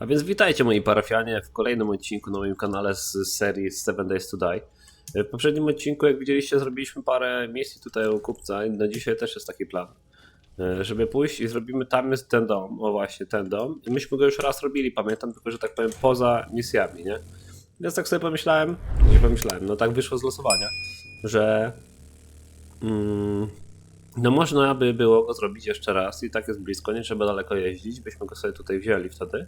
A więc witajcie moi parafianie w kolejnym odcinku na moim kanale z serii Seven Days to Die. W poprzednim odcinku, jak widzieliście, zrobiliśmy parę misji tutaj u kupca i na dzisiaj też jest taki plan. E, Żeby pójść i zrobimy tam jest ten dom, o właśnie ten dom. I myśmy go już raz robili, pamiętam, tylko że tak powiem poza misjami, nie? Więc tak sobie pomyślałem, nie pomyślałem, no tak wyszło z losowania, że mm, no można by było go zrobić jeszcze raz i tak jest blisko, nie trzeba daleko jeździć, byśmy go sobie tutaj wzięli wtedy.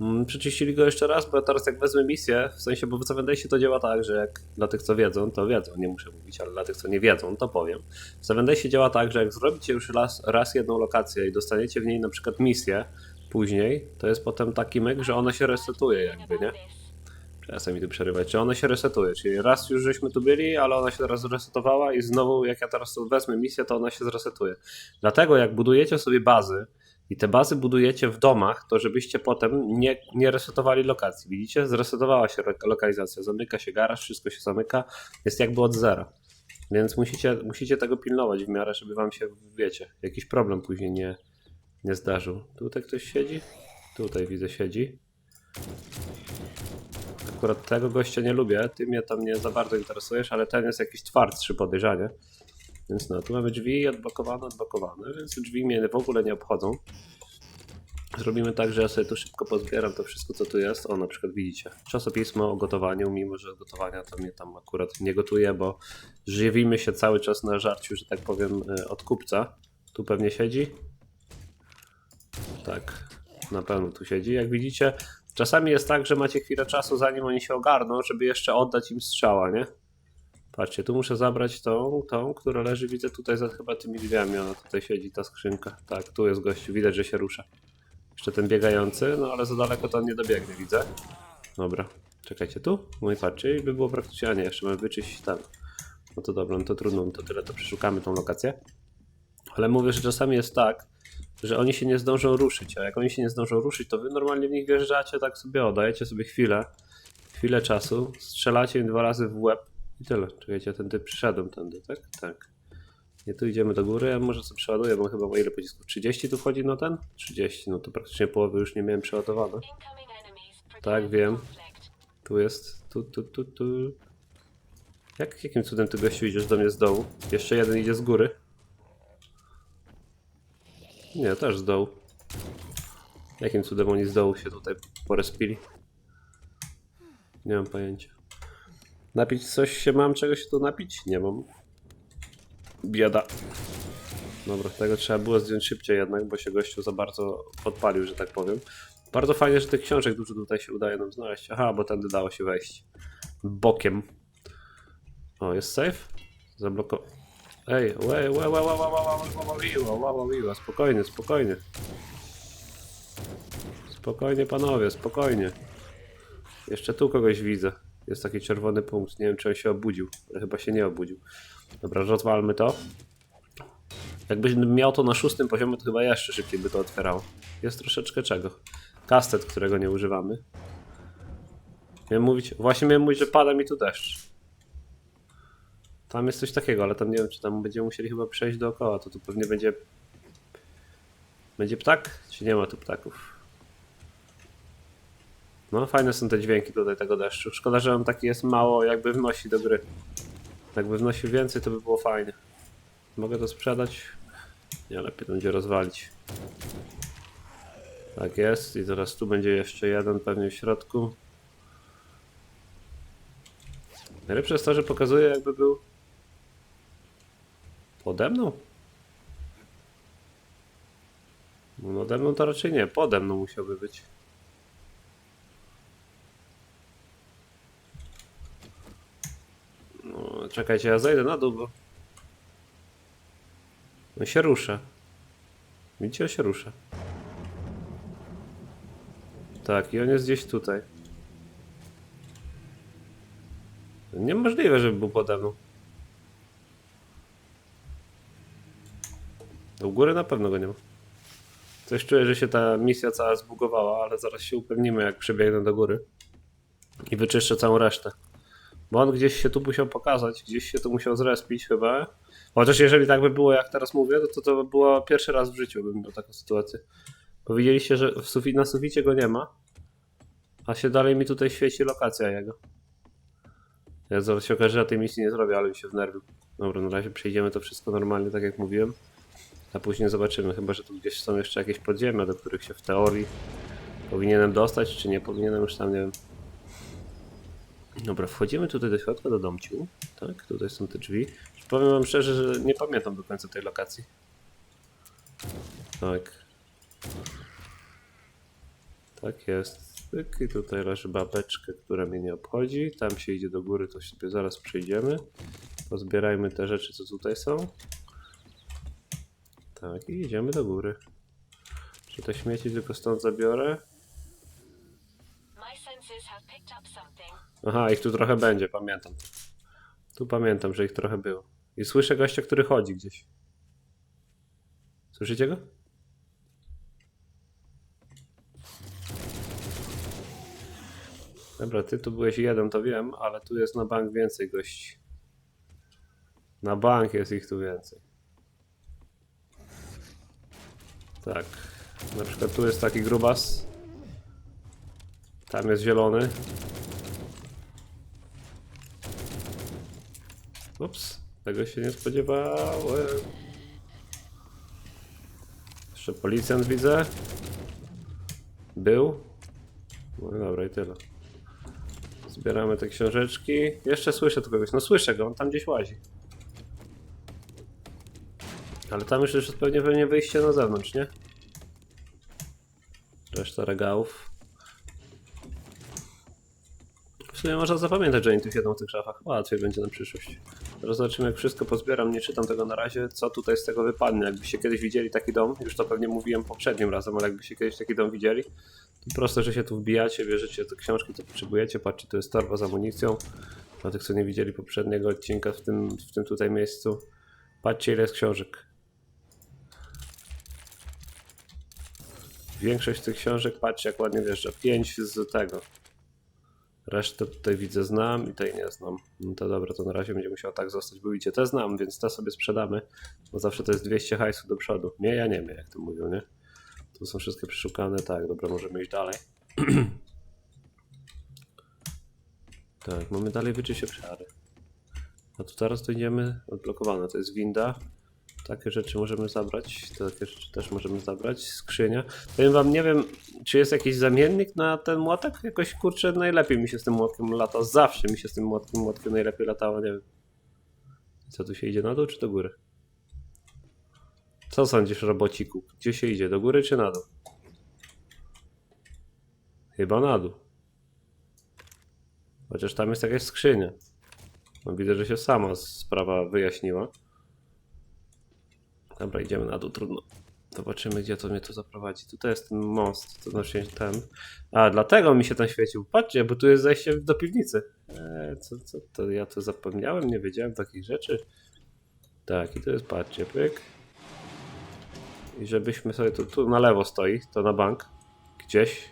Mm, Przeczyścili go jeszcze raz, bo teraz jak wezmę misję, w sensie, bo w Seven to działa tak, że jak dla tych co wiedzą, to wiedzą, nie muszę mówić, ale dla tych co nie wiedzą, to powiem. W Seven działa tak, że jak zrobicie już raz, raz jedną lokację i dostaniecie w niej na przykład misję później, to jest potem taki myk, że ona się resetuje jakby, nie? Czasem mi tu przerywać, czy ona się resetuje, czyli raz już żeśmy tu byli, ale ona się teraz zresetowała i znowu jak ja teraz tu wezmę misję, to ona się zresetuje. Dlatego jak budujecie sobie bazy i te bazy budujecie w domach, to żebyście potem nie, nie resetowali lokacji. Widzicie? Zresetowała się lo- lokalizacja, zamyka się garaż, wszystko się zamyka, jest jakby od zera. Więc musicie, musicie tego pilnować w miarę, żeby wam się, wiecie, jakiś problem później nie, nie zdarzył. Tutaj ktoś siedzi? Tutaj widzę siedzi. Akurat tego gościa nie lubię, ty mnie tam nie za bardzo interesujesz, ale ten jest jakiś twardszy podejrzanie. Więc no, tu mamy drzwi odblokowane, odblokowane, więc drzwi mnie w ogóle nie obchodzą. Zrobimy tak, że ja sobie tu szybko pozbieram to wszystko, co tu jest. O, na przykład widzicie, czasopismo o gotowaniu, mimo że gotowania to mnie tam akurat nie gotuje, bo żywimy się cały czas na żarciu, że tak powiem, y, od kupca. Tu pewnie siedzi. Tak, na pewno tu siedzi. Jak widzicie, czasami jest tak, że macie chwilę czasu, zanim oni się ogarną, żeby jeszcze oddać im strzała, nie? Patrzcie, tu muszę zabrać tą, tą, która leży, widzę tutaj za chyba tymi drzwiami, ona tutaj siedzi, ta skrzynka. Tak, tu jest gościu, widać, że się rusza. Jeszcze ten biegający, no ale za daleko to on nie dobiegnie, widzę. Dobra, czekajcie tu. No i patrzcie, i by było praktycznie, a nie, jeszcze mamy wyczyścić tam. No to dobra, no to trudno, no to tyle, to przeszukamy tą lokację. Ale mówię, że czasami jest tak, że oni się nie zdążą ruszyć, a jak oni się nie zdążą ruszyć, to wy normalnie w nich wjeżdżacie tak sobie, o, dajecie sobie chwilę, chwilę czasu, strzelacie im dwa razy w łeb i tyle. Czekajcie, ten typ przyszedłem tędy, tak? Tak. Nie, tu idziemy do góry, a może sobie przeładuję, bo chyba o ile pocisków? 30 tu wchodzi na ten? 30, no to praktycznie połowy już nie miałem przeładowane. Tak, wiem. Tu jest, tu, tu, tu, tu. Jak, jakim cudem ty gościu idziesz do mnie z dołu? Jeszcze jeden idzie z góry. Nie, też z dołu. Jakim cudem oni z dołu się tutaj porespili? Nie mam pojęcia. Napić coś się mam? Czego się tu napić? Nie mam. Bieda. Dobra, tego trzeba było zdjąć szybciej jednak, bo się gościu za bardzo podpalił, że tak powiem. Bardzo fajnie, że tych książek dużo tutaj się udaje nam znaleźć. Aha, bo tędy dało się wejść. Bokiem. O, jest safe? Zabloko... Ej, łe, łe, łe, łe, łe, łe, łe, łe, łe, spokojnie, spokojnie. Spokojnie panowie, spokojnie. Jeszcze tu kogoś widzę. Jest taki czerwony punkt. Nie wiem, czy on się obudził. Ale chyba się nie obudził. Dobra, rozwalmy to. Jakbyś miał to na szóstym poziomie, to chyba jeszcze szybciej by to otwierało. Jest troszeczkę czego. Kastet, którego nie używamy. Miałem mówić, właśnie miałem mówić, że pada mi tu deszcz. Tam jest coś takiego, ale tam nie wiem, czy tam będziemy musieli chyba przejść dookoła. To tu pewnie będzie. Będzie ptak? Czy nie ma tu ptaków? No, fajne są te dźwięki tutaj tego deszczu. Szkoda, że on taki jest mało, jakby wnosi do gry. Jakby wnosił więcej, to by było fajnie. Mogę to sprzedać? Nie, lepiej to będzie rozwalić. Tak jest. I teraz tu będzie jeszcze jeden pewnie w środku. Najlepsze jest to, że pokazuje jakby był pode mną. No nade mną to raczej nie, pode mną musiałby być. No, czekajcie, ja zejdę na dół, bo... On się rusza. Widzicie, on się rusza. Tak, i on jest gdzieś tutaj. Niemożliwe, żeby był pode mną. Do góry na pewno go nie ma. Coś czuję, że się ta misja cała zbugowała, ale zaraz się upewnimy, jak przebiegnę do góry. I wyczyszczę całą resztę. Bo on gdzieś się tu musiał pokazać, gdzieś się tu musiał zrespić chyba. Chociaż jeżeli tak by było, jak teraz mówię, to to by było pierwszy raz w życiu, bym miał taką sytuację. Powiedzieliście, że w sufit, na suficie go nie ma. A się dalej mi tutaj świeci lokacja jego. Ja zaraz się okaże, że tej misji nie zrobię, ale mi się wnerwił. Dobra, na razie przejdziemy to wszystko normalnie, tak jak mówiłem. A później zobaczymy, chyba że tu gdzieś są jeszcze jakieś podziemia, do których się w teorii powinienem dostać, czy nie powinienem, już tam nie wiem. Dobra, wchodzimy tutaj do środka, do domciu. Tak, tutaj są te drzwi. Powiem wam szczerze, że nie pamiętam do końca tej lokacji. Tak. Tak jest. I tutaj leży babeczka, która mnie nie obchodzi. Tam się idzie do góry, to sobie zaraz przejdziemy. Pozbierajmy te rzeczy, co tutaj są. Tak, i idziemy do góry. Czy te śmieci tylko stąd zabiorę? Aha, ich tu trochę będzie, pamiętam. Tu pamiętam, że ich trochę było. I słyszę gościa, który chodzi gdzieś. Słyszycie go? Dobra, ty tu byłeś jeden, to wiem, ale tu jest na bank więcej gości. Na bank jest ich tu więcej. Tak. Na przykład tu jest taki grubas. Tam jest zielony. Ups, tego się nie spodziewałem. Jeszcze policjant widzę. Był. No dobra, i tyle. Zbieramy te książeczki. Jeszcze słyszę tu kogoś. No słyszę go, on tam gdzieś łazi. Ale tam już jest pewnie, pewnie wyjście na zewnątrz, nie? Reszta regałów. W sumie można zapamiętać, że oni tu siedzą w tych szafach. Łatwiej będzie na przyszłość. Teraz zobaczymy, jak wszystko pozbieram. Nie czytam tego na razie, co tutaj z tego wypadnie. Jakbyście kiedyś widzieli taki dom, już to pewnie mówiłem poprzednim razem, ale jakbyście kiedyś taki dom widzieli, to proste, że się tu wbijacie, bierzecie te książki, co potrzebujecie. Patrzcie, tu jest torba z amunicją. Dla tych, co nie widzieli poprzedniego odcinka w tym, w tym tutaj miejscu. Patrzcie, ile jest książek. Większość tych książek, patrzcie, jak ładnie wjeżdża. Pięć z tego. Resztę tutaj widzę znam i tej nie znam. No to dobra, to na razie będzie musiało tak zostać, bo widzicie, te znam, więc te sobie sprzedamy, bo zawsze to jest 200 hajsu do przodu. Nie, ja nie wiem, jak to mówią, nie? Tu są wszystkie przeszukane, tak, dobra, możemy iść dalej. tak, mamy dalej wyczyście obszary. A tu teraz dojdziemy, odblokowane, to jest winda. Takie rzeczy możemy zabrać, takie rzeczy też możemy zabrać. Skrzynia. Powiem wam, nie wiem, czy jest jakiś zamiennik na ten młotek? Jakoś kurczę, najlepiej mi się z tym młotkiem lata. Zawsze mi się z tym młotkiem, młotkiem najlepiej latało, nie wiem. Co tu się idzie, na dół czy do góry? Co sądzisz, robociku? Gdzie się idzie, do góry czy na dół? Chyba na dół. Chociaż tam jest jakaś skrzynia. No, widzę, że się sama sprawa wyjaśniła. Dobra, idziemy na dół, trudno. Zobaczymy, gdzie to mnie to zaprowadzi. Tutaj jest ten most, to znaczy ten. A, dlatego mi się tam świecił. Patrzcie, bo tu jest zejście do piwnicy. Eee, co, co to? Ja to zapomniałem, nie wiedziałem takich rzeczy. Tak, i to jest, patrzcie, pyk. I żebyśmy sobie tu, tu na lewo stoi, to na bank. Gdzieś.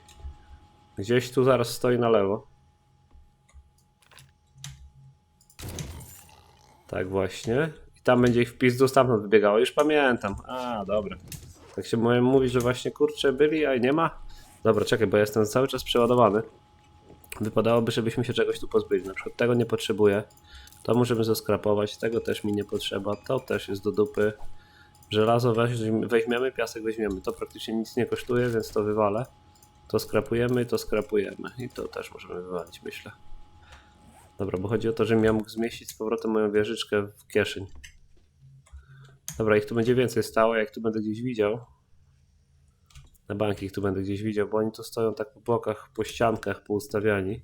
Gdzieś tu zaraz stoi na lewo. Tak właśnie. Tam będzie ich wpis do stamtąd wybiegało. Już pamiętam. A, dobra. Tak się mówi, że właśnie kurczę byli, a nie ma. Dobra, czekaj, bo jestem cały czas przeładowany. Wypadałoby, żebyśmy się czegoś tu pozbyli. Na przykład tego nie potrzebuję. To możemy zeskrapować. Tego też mi nie potrzeba. To też jest do dupy. Żelazo weź- weźmiemy, piasek weźmiemy. To praktycznie nic nie kosztuje, więc to wywalę. To skrapujemy, to skrapujemy. I to też możemy wywalić, myślę. Dobra, bo chodzi o to, żebym ja mógł zmieścić z powrotem moją wieżyczkę w kieszeń. Dobra, ich tu będzie więcej stało, jak tu będę gdzieś widział. Na banki ich tu będę gdzieś widział, bo oni tu stoją tak po bokach, po ściankach poustawiani.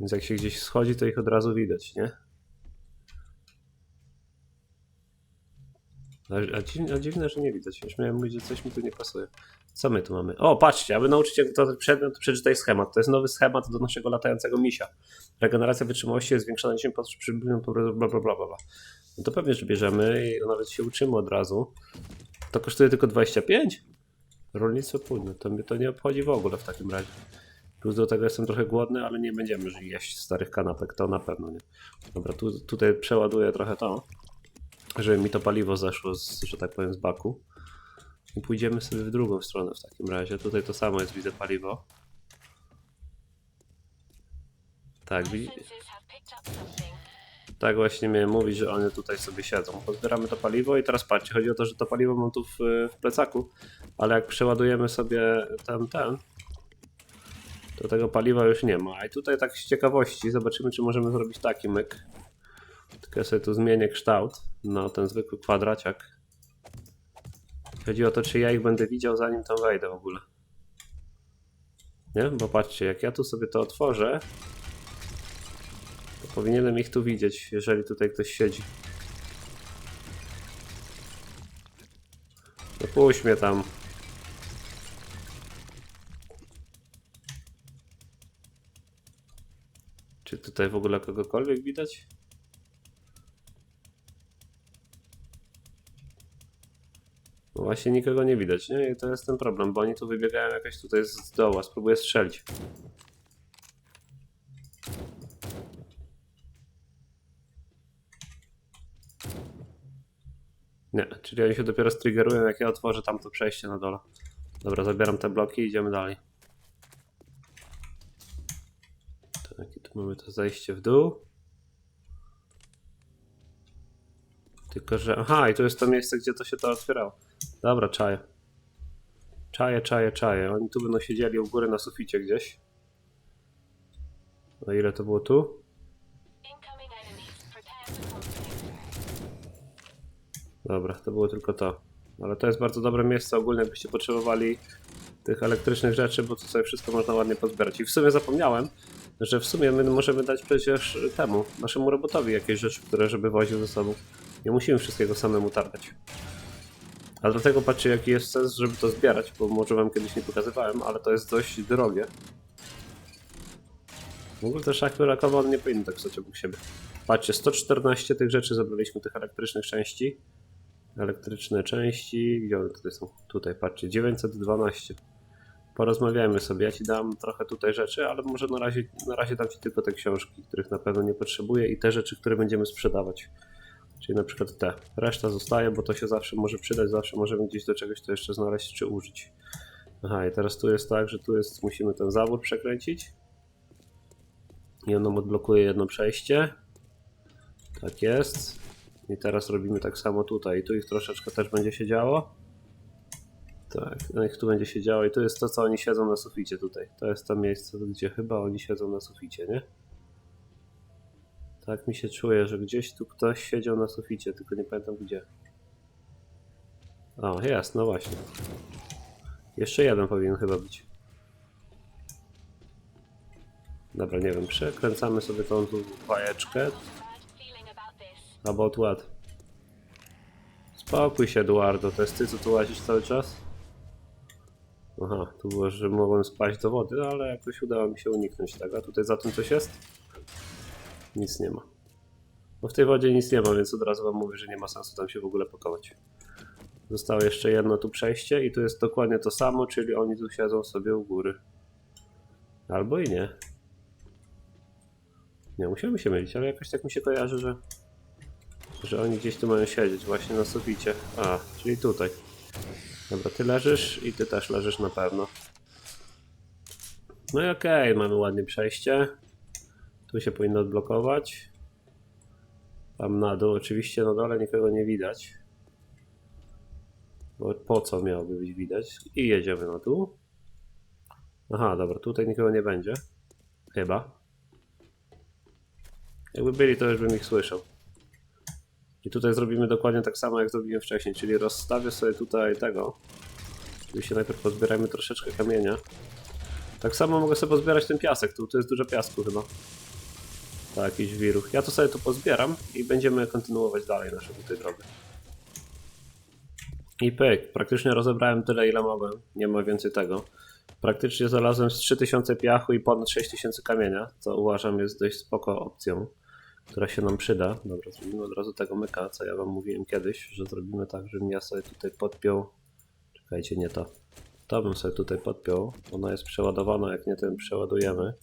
Więc jak się gdzieś schodzi, to ich od razu widać, nie? A, dziwne, a dziwne, że nie widać. Już miałem że coś mi tu nie pasuje. Co my tu mamy? O, patrzcie, aby nauczyć jak to przedmiot, przeczytaj schemat. To jest nowy schemat do naszego latającego misia. Regeneracja wytrzymałości jest zwiększona 10% przy bla bla bla bla bla. bla. No to pewnie, że bierzemy i nawet się uczymy od razu. To kosztuje tylko 25? Rolnictwo płynne, to mnie to nie obchodzi w ogóle w takim razie. Plus do tego jestem trochę głodny, ale nie będziemy jeść starych kanapek, to na pewno nie. Dobra, tu, tutaj przeładuję trochę to, żeby mi to paliwo zeszło, z, że tak powiem, z baku. I pójdziemy sobie w drugą stronę w takim razie. Tutaj to samo jest, widzę paliwo. Tak, tak właśnie miałem mówić, że one tutaj sobie siedzą. Pozbieramy to paliwo i teraz patrzcie, chodzi o to, że to paliwo mam tu w, w plecaku, ale jak przeładujemy sobie ten, ten, to tego paliwa już nie ma. I tutaj tak z ciekawości zobaczymy, czy możemy zrobić taki myk. Tylko ja sobie tu zmienię kształt na ten zwykły kwadraciak. Chodzi o to, czy ja ich będę widział zanim tam wejdę w ogóle. Nie? Bo patrzcie, jak ja tu sobie to otworzę, to powinienem ich tu widzieć, jeżeli tutaj ktoś siedzi. No puść mnie tam. Czy tutaj w ogóle kogokolwiek widać? Właśnie nikogo nie widać, nie? I to jest ten problem, bo oni tu wybiegają jakoś tutaj z dołu, a spróbuję strzelić. Nie, czyli oni się dopiero striggerują, jak ja otworzę tamto przejście na dole. Dobra, zabieram te bloki i idziemy dalej. Tak, i tu mamy to zejście w dół. Tylko, że... Aha, i tu jest to miejsce, gdzie to się to otwierało. Dobra, czaję. Czaję, czaję, czaję. Oni tu będą siedzieli u góry na suficie gdzieś. O ile to było tu? Dobra, to było tylko to. Ale to jest bardzo dobre miejsce ogólnie, jakbyście potrzebowali tych elektrycznych rzeczy, bo tu sobie wszystko można ładnie pozbierać. I w sumie zapomniałem, że w sumie my możemy dać przecież temu, naszemu robotowi jakieś rzeczy, które żeby woził ze sobą. Nie musimy wszystkiego samemu targać. A dlatego patrzcie jaki jest sens, żeby to zbierać, bo może wam kiedyś nie pokazywałem, ale to jest dość drogie. W ogóle te szachty rakowe nie powinny tak stać obok siebie. Patrzcie, 114 tych rzeczy zabraliśmy, tych elektrycznych części. Elektryczne części, gdzie one tutaj są? Tutaj, patrzcie, 912. Porozmawiajmy sobie, ja ci dam trochę tutaj rzeczy, ale może na razie, na razie dam ci tylko te książki, których na pewno nie potrzebuję i te rzeczy, które będziemy sprzedawać. Czyli na przykład te. Reszta zostaje, bo to się zawsze może przydać, zawsze możemy gdzieś do czegoś to jeszcze znaleźć czy użyć. Aha, i teraz tu jest tak, że tu jest, musimy ten zawór przekręcić. I on nam odblokuje jedno przejście. Tak jest. I teraz robimy tak samo tutaj. I tu ich troszeczkę też będzie się działo. Tak, no ich tu będzie się działo. I tu jest to, co oni siedzą na suficie tutaj. To jest to miejsce, gdzie chyba oni siedzą na suficie, nie? Tak mi się czuje, że gdzieś tu ktoś siedział na suficie, tylko nie pamiętam gdzie. O, jest, no właśnie. Jeszcze jeden powinien chyba być. Dobra, nie wiem, przekręcamy sobie tą tu bajeczkę. About what? Spokój się, Eduardo, to jest ty, co tu łazisz cały czas? Aha, tu było, że mogłem spaść do wody, ale jakoś udało mi się uniknąć tego. A tutaj za tym coś jest? Nic nie ma. Bo w tej wodzie nic nie ma, więc od razu wam mówię, że nie ma sensu tam się w ogóle pakować. Zostało jeszcze jedno tu przejście i tu jest dokładnie to samo, czyli oni tu siedzą sobie u góry. Albo i nie. Nie, musiałem się mylić, ale jakoś tak mi się kojarzy, że że oni gdzieś tu mają siedzieć, właśnie na suficie. A, czyli tutaj. Dobra, ty leżysz i ty też leżysz na pewno. No i okej, mamy ładnie przejście. Tu się powinno odblokować. Tam na dół, oczywiście na dole nikogo nie widać. Bo po co miałoby być widać? I jedziemy na dół. Aha, dobra, tutaj nikogo nie będzie. Chyba. Jakby byli, to już bym ich słyszał. I tutaj zrobimy dokładnie tak samo, jak zrobiłem wcześniej, czyli rozstawię sobie tutaj tego. Oczywiście najpierw pozbierajmy troszeczkę kamienia. Tak samo mogę sobie pozbierać ten piasek, tu, tu jest dużo piasku chyba. Tak, jakiś wiruch. Ja to sobie tu pozbieram i będziemy kontynuować dalej naszą tutaj drogę. I pyk, praktycznie rozebrałem tyle ile mogłem, nie ma więcej tego. Praktycznie znalazłem z 3000 piachu i ponad 6000 kamienia, co uważam jest dość spoko opcją która się nam przyda. Dobra, zrobimy od razu tego myka, co ja wam mówiłem kiedyś, że zrobimy tak, żebym ja sobie tutaj podpiął. Czekajcie, nie to. To bym sobie tutaj podpiął. Ona jest przeładowana, jak nie tym przeładujemy.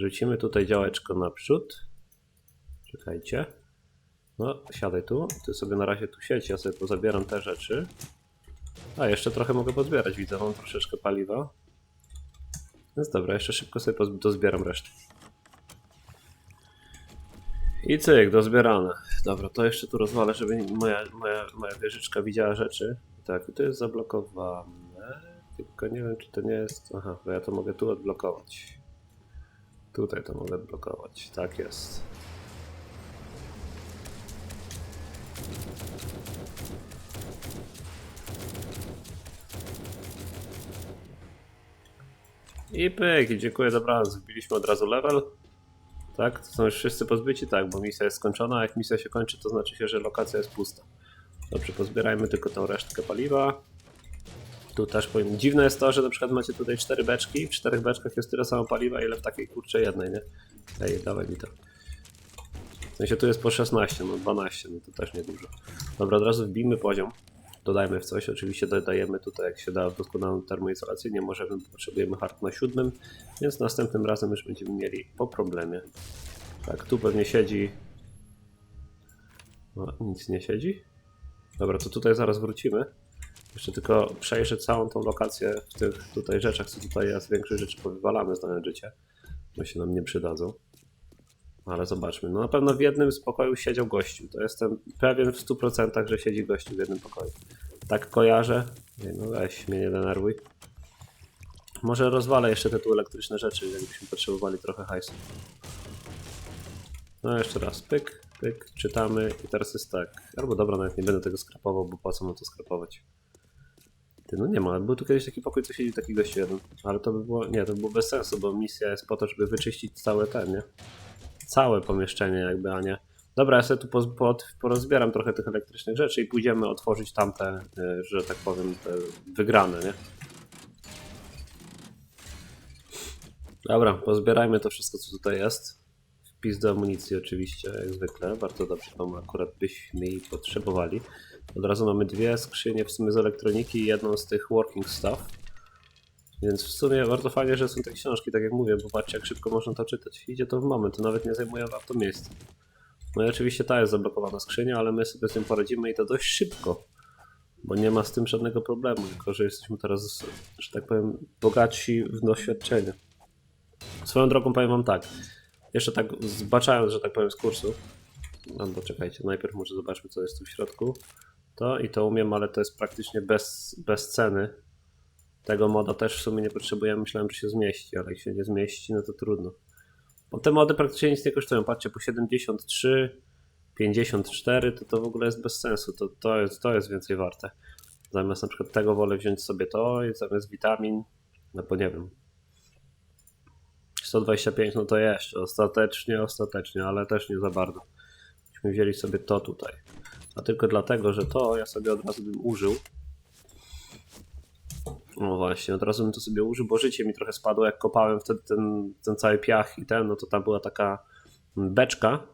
Rzucimy tutaj działeczko naprzód. Czekajcie. No, siadaj tu. Ty sobie na razie tu siedź, ja sobie pozabieram te rzeczy. A, jeszcze trochę mogę pozbierać, widzę, mam troszeczkę paliwa. Więc dobra, jeszcze szybko sobie dozbieram resztę. I cyk, dozbierane. Dobra, to jeszcze tu rozwalę, żeby moja, moja, moja wieżyczka widziała rzeczy. Tak, to jest zablokowane. Tylko nie wiem, czy to nie jest. Aha, bo ja to mogę tu odblokować. Tutaj to mogę odblokować. Tak jest. I pyk, dziękuję, dobra, zbiliśmy od razu level. Tak, to są już wszyscy pozbyci, tak, bo misja jest skończona, a jak misja się kończy, to znaczy się, że lokacja jest pusta. Dobrze, pozbierajmy tylko tą resztkę paliwa. Tu też powiem, dziwne jest to, że na przykład macie tutaj cztery beczki, w czterech beczkach jest tyle samo paliwa, ile w takiej kurcze jednej, nie? Ej, dawaj mi to. W sensie tu jest po 16, no 12, no to też niedużo. Dobra, od razu wbijmy poziom. Dodajmy w coś, oczywiście dodajemy tutaj jak się da doskonałą termoizolację, nie możemy, potrzebujemy hard na siódmym, więc następnym razem już będziemy mieli po problemie. Tak, tu pewnie siedzi... O, nic nie siedzi? Dobra, to tutaj zaraz wrócimy. Jeszcze tylko przejrzę całą tą lokację w tych tutaj rzeczach, co tutaj jest. Większość rzeczy powywalamy, znając życie, bo się nam nie przydadzą. Ale zobaczmy. No na pewno w jednym z pokoju siedział gościu. To jestem pewien w 100%, że siedzi gościu w jednym pokoju. Tak kojarzę. Nie, no weź mnie nie denerwuj. Może rozwalę jeszcze te tu elektryczne rzeczy, jakbyśmy potrzebowali trochę hajsu. No jeszcze raz, pyk, pyk, czytamy i teraz jest tak. Albo dobra, nawet nie będę tego skrapował, bo po co mam to skrapować? Ty, no nie ma, był tu kiedyś taki pokój, co siedzi taki gościu jeden. Ale to by było, nie, to by było bez sensu, bo misja jest po to, żeby wyczyścić całe ten, nie? Całe pomieszczenie jakby, a nie... Dobra, ja sobie tu poz, pod, porozbieram trochę tych elektrycznych rzeczy i pójdziemy otworzyć tamte, y, że tak powiem, wygrane, nie? Dobra, pozbierajmy to wszystko, co tutaj jest. Wpis do amunicji oczywiście, jak zwykle. Bardzo dobrze, to akurat byśmy jej potrzebowali. Od razu mamy dwie skrzynie w sumie z elektroniki i jedną z tych working stuff. Więc w sumie bardzo fajnie, że są te książki, tak jak mówię, bo patrzcie jak szybko można to czytać. Idzie to w moment, to nawet nie zajmuje wam to miejsce. No i oczywiście ta jest zablokowana skrzynia, ale my sobie z tym poradzimy i to dość szybko. Bo nie ma z tym żadnego problemu, tylko że jesteśmy teraz, że tak powiem, bogatsi w doświadczenie. Swoją drogą powiem wam tak. Jeszcze tak zbaczając, że tak powiem, z kursu. No bo czekajcie, najpierw może zobaczmy, co jest tu w środku. To i to umiem, ale to jest praktycznie bez, bez ceny. Tego moda też w sumie nie potrzebujemy. Myślałem, że się zmieści, ale jak się nie zmieści, no to trudno. Bo te mody praktycznie nic nie kosztują. Patrzcie, po 73, 54 to to w ogóle jest bez sensu. To, to, jest, to jest więcej warte. Zamiast na przykład tego wolę wziąć sobie to i zamiast witamin, no bo nie wiem, 125, no to jeszcze, ostatecznie, ostatecznie, ale też nie za bardzo. Myśmy wzięli sobie to tutaj. A tylko dlatego, że to ja sobie od razu bym użył. No właśnie, od razu bym to sobie użył, bo życie mi trochę spadło, jak kopałem wtedy ten, ten cały piach i ten, no to tam była taka beczka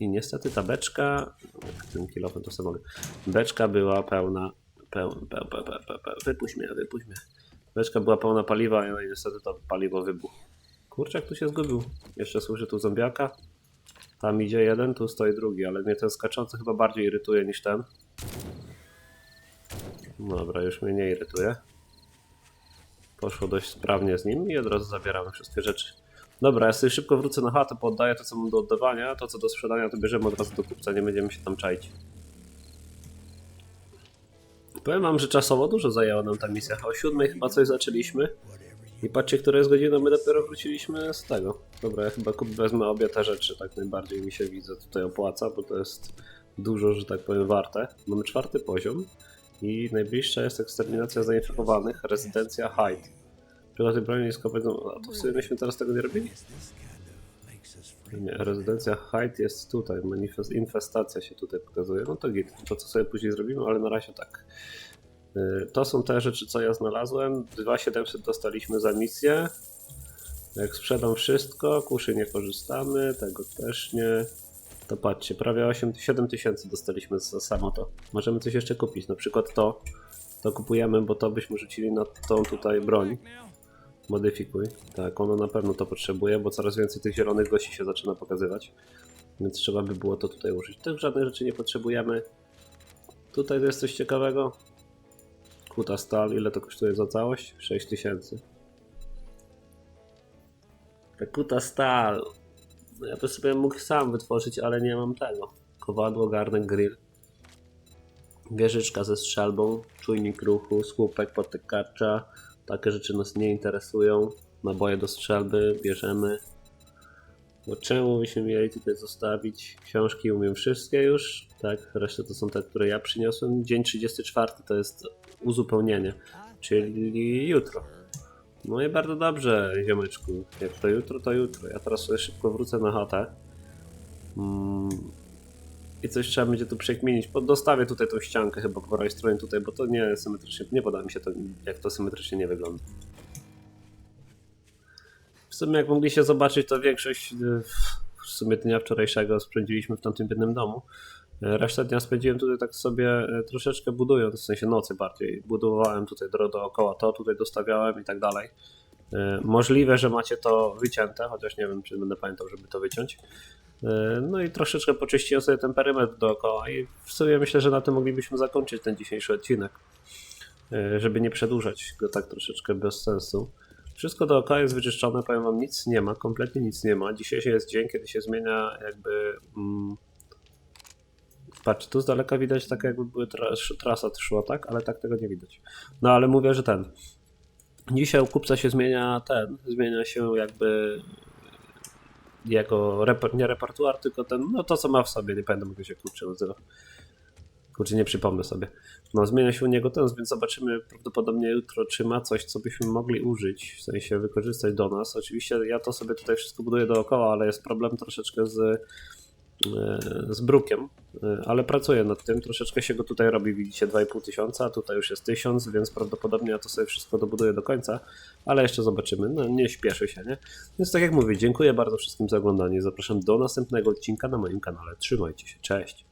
i niestety ta beczka, tym kilofem to sobie beczka była pełna, pełna, pełna, pełna, pełna, pełna, wypuść mnie, wypuść mnie. Beczka była pełna paliwa no i niestety to paliwo wybuchło. Kurczak tu się zgubił. Jeszcze słyszę tu zombiaka. Tam idzie jeden, tu stoi drugi, ale mnie ten skaczący chyba bardziej irytuje niż ten. Dobra, już mnie nie irytuje. Poszło dość sprawnie z nim i od razu zabieramy wszystkie rzeczy. Dobra, ja sobie szybko wrócę na chatę, poddaję to co mam do oddawania, to co do sprzedania to bierzemy od razu do kupca, nie będziemy się tam czaić. Powiem wam, że czasowo dużo zajęła nam ta misja. O siódmej chyba coś zaczęliśmy. I patrzcie, która jest godzina, my dopiero wróciliśmy z tego. Dobra, ja chyba kup wezmę obie te rzeczy, tak najbardziej mi się widzę tutaj opłaca, bo to jest dużo, że tak powiem, warte. Mamy czwarty poziom i najbliższa jest eksterminacja zainfekowanych, rezydencja Hyde. Przygotuj broni jest kompletną... A to w sumie myśmy teraz tego nie robili? Nie, rezydencja Hyde jest tutaj, manifest, infestacja się tutaj pokazuje. No to git, to co sobie później zrobimy, ale na razie tak. Y, To są te rzeczy, co ja znalazłem. 2700 dostaliśmy za misję. Jak sprzedam wszystko, kuszy nie korzystamy, tego też nie. To patrzcie, prawie 8, 7000 dostaliśmy za samo to. Możemy coś jeszcze kupić, na przykład to. To kupujemy, bo to byśmy rzucili na tą tutaj broń. Modyfikuj. Tak, ono na pewno to potrzebuje, bo coraz więcej tych zielonych gości się zaczyna pokazywać. Więc trzeba by było to tutaj użyć. Tych żadnych rzeczy nie potrzebujemy. Tutaj jest coś ciekawego. Kuta stal, ile to kosztuje za całość? 6000. Ta kuta stal. No ja to sobie mógł sam wytworzyć, ale nie mam tego. Kowadło, garnek, grill. Wieżyczka ze strzelbą, czujnik ruchu, słupek, potykarcza. Takie rzeczy nas nie interesują. Naboje do strzelby bierzemy. Bo czemu byśmy mieli tutaj zostawić? Książki umiem wszystkie już. Tak, resztę to są te, które ja przyniosłem. Dzień 34 to jest uzupełnienie, czyli jutro. No i bardzo dobrze, ziomeczku. Jak to jutro, to jutro. Ja teraz sobie szybko wrócę na chatę. Mm. I coś trzeba będzie tu przekminić. Dostawię tutaj tą ściankę chyba po prawej stronie tutaj, bo to nie symetrycznie, nie podoba mi się to, jak to symetrycznie nie wygląda. W sumie jak mogliście zobaczyć, to większość w sumie dnia wczorajszego spędziliśmy w tamtym biednym domu. Resztę dnia spędziłem tutaj tak sobie y, troszeczkę budując, w sensie nocy bardziej. Budowałem tutaj do, dookoła to, tutaj dostawiałem i tak dalej. Y, Możliwe, że macie to wycięte, chociaż nie wiem, czy będę pamiętał, żeby to wyciąć. Y, No i troszeczkę poczyściłem sobie ten perymetr dookoła i w sumie myślę, że na tym moglibyśmy zakończyć ten dzisiejszy odcinek, żeby nie przedłużać go tak troszeczkę bez sensu. Wszystko dookoła jest wyczyszczone, powiem wam, nic nie ma, kompletnie nic nie ma. Dzisiejszy jest dzień, kiedy się zmienia jakby... Mm, patrz, tu z daleka widać tak jakby były tras, trasa szła, tak? Ale tak tego nie widać. No ale mówię, że ten... Dzisiaj u kupca się zmienia ten, zmienia się jakby jego reper, nie repertuar, tylko ten, no to co ma w sobie, nie pamiętam jak się kurczę nazywa. Kurczę, nie przypomnę sobie. No, zmienia się u niego ten, więc zobaczymy prawdopodobnie jutro, czy ma coś, co byśmy mogli użyć, w sensie wykorzystać do nas. Oczywiście ja to sobie tutaj wszystko buduję dookoła, ale jest problem troszeczkę z, z brukiem, E, ale pracuję nad tym, troszeczkę się go tutaj robi, widzicie, 2,5 tysiąca, tutaj już jest 1000, więc prawdopodobnie ja to sobie wszystko dobuduję do końca, ale jeszcze zobaczymy, no nie śpieszy się, nie? Więc tak jak mówię, dziękuję bardzo wszystkim za oglądanie, zapraszam do następnego odcinka na moim kanale, trzymajcie się, cześć!